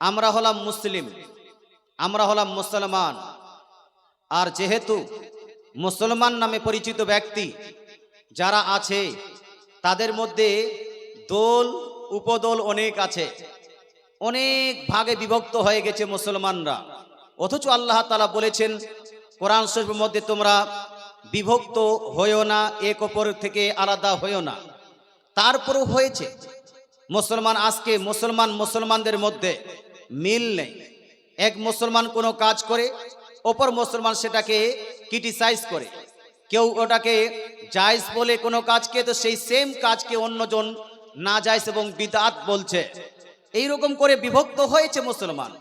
আমরা হলাম মুসলিম, আমরা হলাম মুসলমান। আর যেহেতু মুসলমান নামে পরিচিত ব্যক্তি যারা আছে, তাদের মধ্যে দোল, উপদল অনেক আছে। অনেক ভাগে বিভক্ত হয়ে গেছে মুসলমানরা। অথচ আল্লাহ তালা বলেছেন, কোরআন শরীফের মধ্যে তোমরা বিভক্ত হয়েও না, এক অপর থেকে আলাদা হয়েও না। তারপরও হয়েছে, মুসলমান আজকে মুসলমান মুসলমানদের মধ্যে মিল নেই। এক মুসলমান কোনো কাজ করে, অপর মুসলমান সেটাকে ক্রিটিসাইজ করে। কেউ ওটাকে জায়জ বলে কোনো কাজকে, তো সেই সেম কাজকে অন্যজন না জায়জ এবং বিদাত বলছে। এইরকম করে বিভক্ত হয়েছে মুসলমান।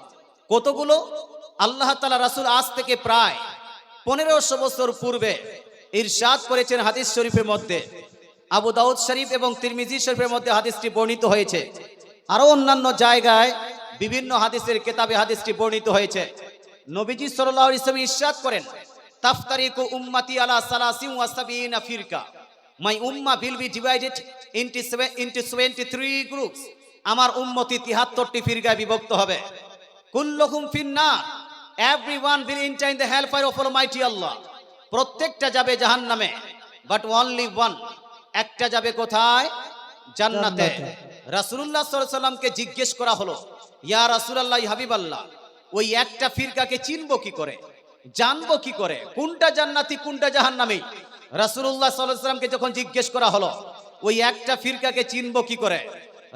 কতগুলো? আল্লাহ তালা রাসুল আজ থেকে প্রায় পনেরোশো বছর পূর্বে ইরশাদ করেছেন হাদিস শরীফের মধ্যে। আবু দাউদ শরীফ এবং তিরমিজি শরীফের মধ্যে হাদিসটি বর্ণিত হয়েছে। আরও অন্যান্য জায়গায় বিভিন্ন হাদিসের কেতাবে হাদিসটি বর্ণিত হয়েছে। নবীজি সাল্লাল্লাহু আলাইহি ওয়াসাল্লাম করেন, তাফতারিকু উম্মতি আলা সালাসিন ওয়া সাবিনা ফিরকা। My Umma will be divided into seven- into 73 groups. আমার উম্মতি 73টি ফিরকায় বিভক্ত হবে। কুল্লুকুম ফিন্নার। Everyone will enter in the hellfire of almighty Allah. প্রত্যেকটা যাবে জাহান্নামে বাট অনলি ওয়ান একটা যাবে কোথায়? জান্নাতে। সাল্লাল্লাহু সাল্লামকে জিজ্ঞেস করা হলো, ইয়া রাসূলুল্লাহ হাবিবাল্লাহ, ওই একটা ফিরকাকে চিনবো কি করে? জানব কি করে? কোনটা জান্নাতি, কোনটা রাসূলুল্লাহ সাল্লাল্লাহু আলাইহি সাল্লামকে যখন জিজ্ঞেস করা হলো, ওই একটা ফিরকাকে চিনবো কি করে?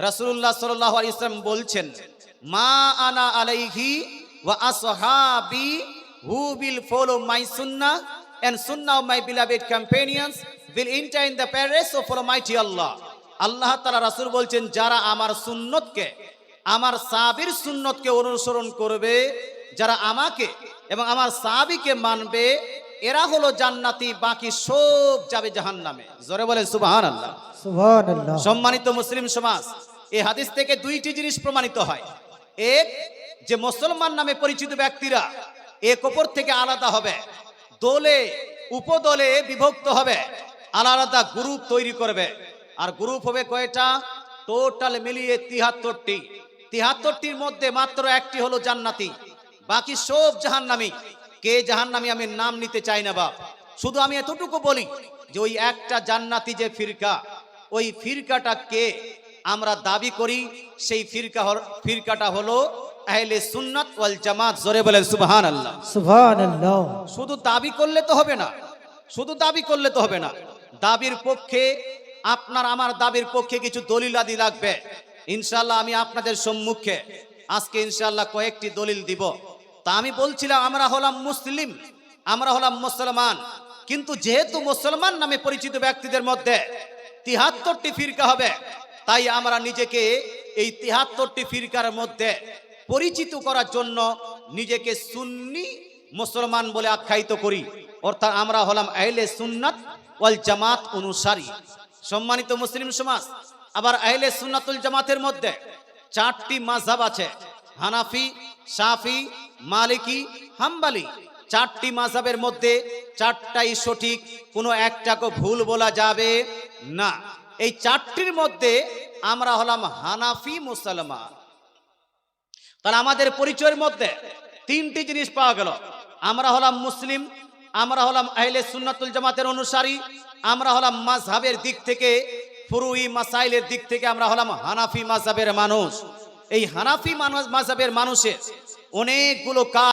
রাসূলুল্লাহ সাল্লাল্লাহু আলাইহি সাল্লাম বলছেন, মা আনা আলাইহি ওয়া আসহাবি who will follow my sunnah and sunnah of my beloved companions will enter in the paradise of Almighty. Allah তালা রাসুল বলছেন যারা আমার সুন্নতকে আমার সাবির সুন্নতকে অনুসরণ করবে যারা আমাকে এবং আমার সাবিকে মানবে এরা হলো জান্নাতি বাকি সব যাবে জাহান্নামে। জোরে বলেন সুবহানাল্লাহ। সুবহানাল্লাহ। সম্মানিত মুসলিম সমাজ এই হাদিস থেকে দুইটি জিনিস প্রমাণিত হয়। এক যে মুসলমান নামে পরিচিত ব্যক্তিরা এক অপর থেকে আলাদা হবে দলে উপদলে বিভক্ত হবে আলাদা গ্রুপ তৈরি করবে। আর গ্রুপ হবে কয়টা? টোটাল মিলিয়ে তিহাত্তরটি। তিহাত্তরটির মধ্যে মাত্র একটি হলো জান্নাতি। বাকি সব জাহান্নামি। কে জাহান্নামি আমি নাম নিতে চাই না বাপ। শুধু আমি এতটুকু বলি যে ওই একটা জান্নাতি যে ফিরকা ওই ফিরকাটা কে? আমরা দাবি করি সেই ফিরকা ফিরকাটা হলো আহলে সুন্নাত ওয়াল জামাত। জোরে বলেন সুবহান আল্লাহ সুবহানাল্লাহ। শুধু দাবি করলে তো হবে না। শুধু দাবি করলে তো হবে না। দাবির পক্ষে আপনার আমার দাবির পক্ষে কিছু দলিল আদি লাগবে। ইনশাল্লাহ আমি আপনাদের সম্মুখে আজকে ইনশাল্লাহ কয়েকটি দলিল দিব। তা আমি বলছিলাম, আমরা হলাম মুসলিম, আমরা হলাম মুসলমান। কিন্তু যেহেতু মুসলমান নামে পরিচিত ব্যক্তিদের মধ্যে তিহাত্তরটি ফিরকা হবে, তাই আমরা নিজেকে এই তিহাত্তরটি ফিরকার মধ্যে পরিচিত করার জন্য নিজেকে সুন্নি মুসলমান বলে আখ্যায়িত করি। অর্থাৎ আমরা হলাম আহলে সুন্নাত ওয়াল জামাত অনুসারী। সম্মানিত মুসলিম সমাজ, আবার আহলে সুন্নাতুল জামাতের মধ্যে চারটি মাযহাব আছে। হানাফি, শাফি, মালিকি, হাম্বালি। চারটি মাযহাবের মধ্যে চারটাই সঠিক, কোনো একটাকে ভুল বলা যাবে না। এই চারটির মধ্যে আমরা হলাম হানাফি মুসলমান। তাহলে আমাদের পরিচয়ের মধ্যে তিনটি জিনিস পাওয়া গেল। আমরা হলাম মুসলিম, আমরা হলাম আহলে সুন্নাতুল জামাতের অনুসারী আমরা হলাম মাঝহাবের দিক থেকে, ফুরুই মাসাইলের দিক থেকে আমরা হলাম হানাফি মাঝাবের মানুষ। এই হানাফি মানুষ মাঝাবের মানুষের অনেকগুলো কাজ